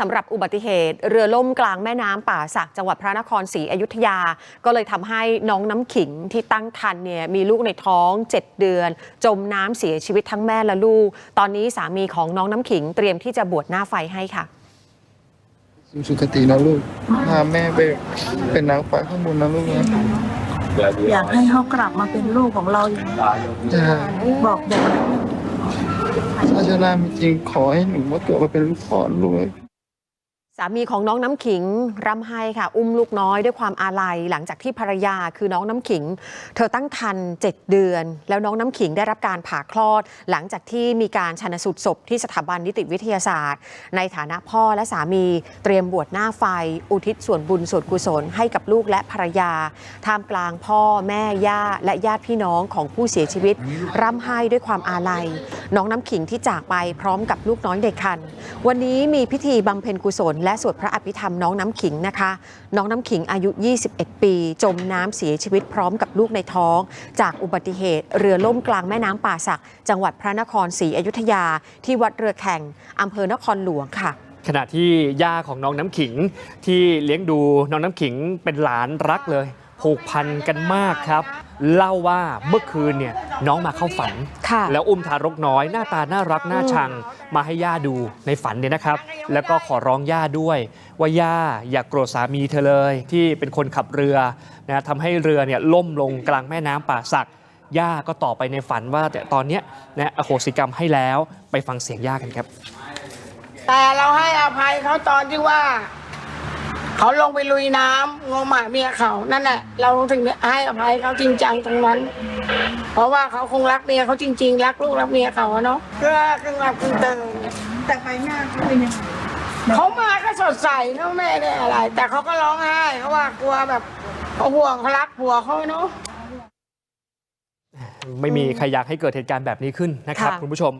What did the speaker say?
สำหรับอุบัติเหตุเรือล่มกลางแม่น้ำป่าสักจังหวัดพระนครศรีอยุธยา ก็เลยทำให้น้องน้ำขิงที่ตั้งครรภ์เนี่ยมีลูกในท้อง 7 เดือน จมน้ำเสียชีวิตทั้งแม่และลูก ตอนนี้สามีของน้องน้ำขิงเตรียมที่จะบวชหน้าไฟให้ค่ะสู่สุคตินะลูกพาแม่ไปเป็นนางฟ้าข้างบนนะลูกนะอยากให้เขากลับมาเป็นลูกของเราอย่างนี้จ้าบอกเด็กถ้าชรามีจริงขอให้หนูมาเกิดมาเป็นลูกพ่อลูกเลย สามีของน้องน้ำขิงร่ำไห้ค่ะ อุ้มลูกน้อยด้วยความอาลัย หลังจากที่ภรรยาคือน้องน้ำขิง เธอตั้งครรภ์7เดือน แล้วน้องน้ำขิงได้รับการผ่าคลอด หลังจากที่มีการชันสูตรศพที่สถาบันนิติวิทยาศาสตร์ ในฐานะพ่อและสามีเตรียมบวชหน้าไฟ อุทิศส่วนบุญส่วนกุศลให้กับลูกและภรรยาท่ามกลางพ่อแม่ย่าและญาติพี่น้องของผู้เสียชีวิตร่ำไห้ด้วยความอาลัย น้องน้ำขิงที่จากไปพร้อมกับลูกน้อยเด็กคัน วันนี้มีพิธีบำเพ็ญกุศล และสวดพระอภิธรรมน้องน้ำขิงนะคะ น้องน้ำขิงอายุ 21 ปี จมน้ำเสียชีวิตพร้อมกับลูกในท้อง จากอุบัติเหตุเรือล่มกลางแม่น้ำป่าสัก จังหวัดพระนครศรีอยุธยา ที่วัดเรือแข่งอำเภอนครหลวงค่ะขณะที่ย่าของน้องน้ำขิงที่เลี้ยงดูน้องน้ำขิงเป็นหลานรักเลย ผูกพันกันมากครับ เล่าว่าเมื่อคืนเนี่ยน้องมาเข้าฝันค่ะแล้วอุ้มทารกน้อยหน้าตาน่ารักน่าชัง มาให้ย่าดูในฝันเนี่ยนะครับ แล้วก็ขอร้องย่าด้วย ว่าย่าอย่ากโกรธสามีเธอเลยที่เป็นคนขับเรือนะทำให้เรือเนี่ยล่มลงกลางแม่น้ำป่าสักย่าก็ต่อบไปในฝันว่าแต่ตอนเนี้ยนะอโหสิกรรมให้แล้วไปฟังเสียงย่ากันครับ แต่เราให้อภัยเขาตอนที่ว่า เขาลงไปลุยน้ำงมหมาเมียเขานั่นแหละเราถึงให้อภัยเขาจริงจังตรงนั้น เพราะว่าเขาคงรักเมียเขาจริง ๆ รักลูกรักเมียเขาอะเนาะเพื่อกึ่งหลับกึ่งตื่นแต่ไปหน้าเขาเป็นยังไงเขามาก็สดใสเนาะไม่ได้อะไร แต่เขาก็ร้องไห้เขาว่ากลัวแบบเขาห่วงเขารักผัวเขาเนาะไม่มีใครอยากให้เกิดเหตุการณ์แบบนี้ขึ้นนะครับค่ะคุณผู้ชม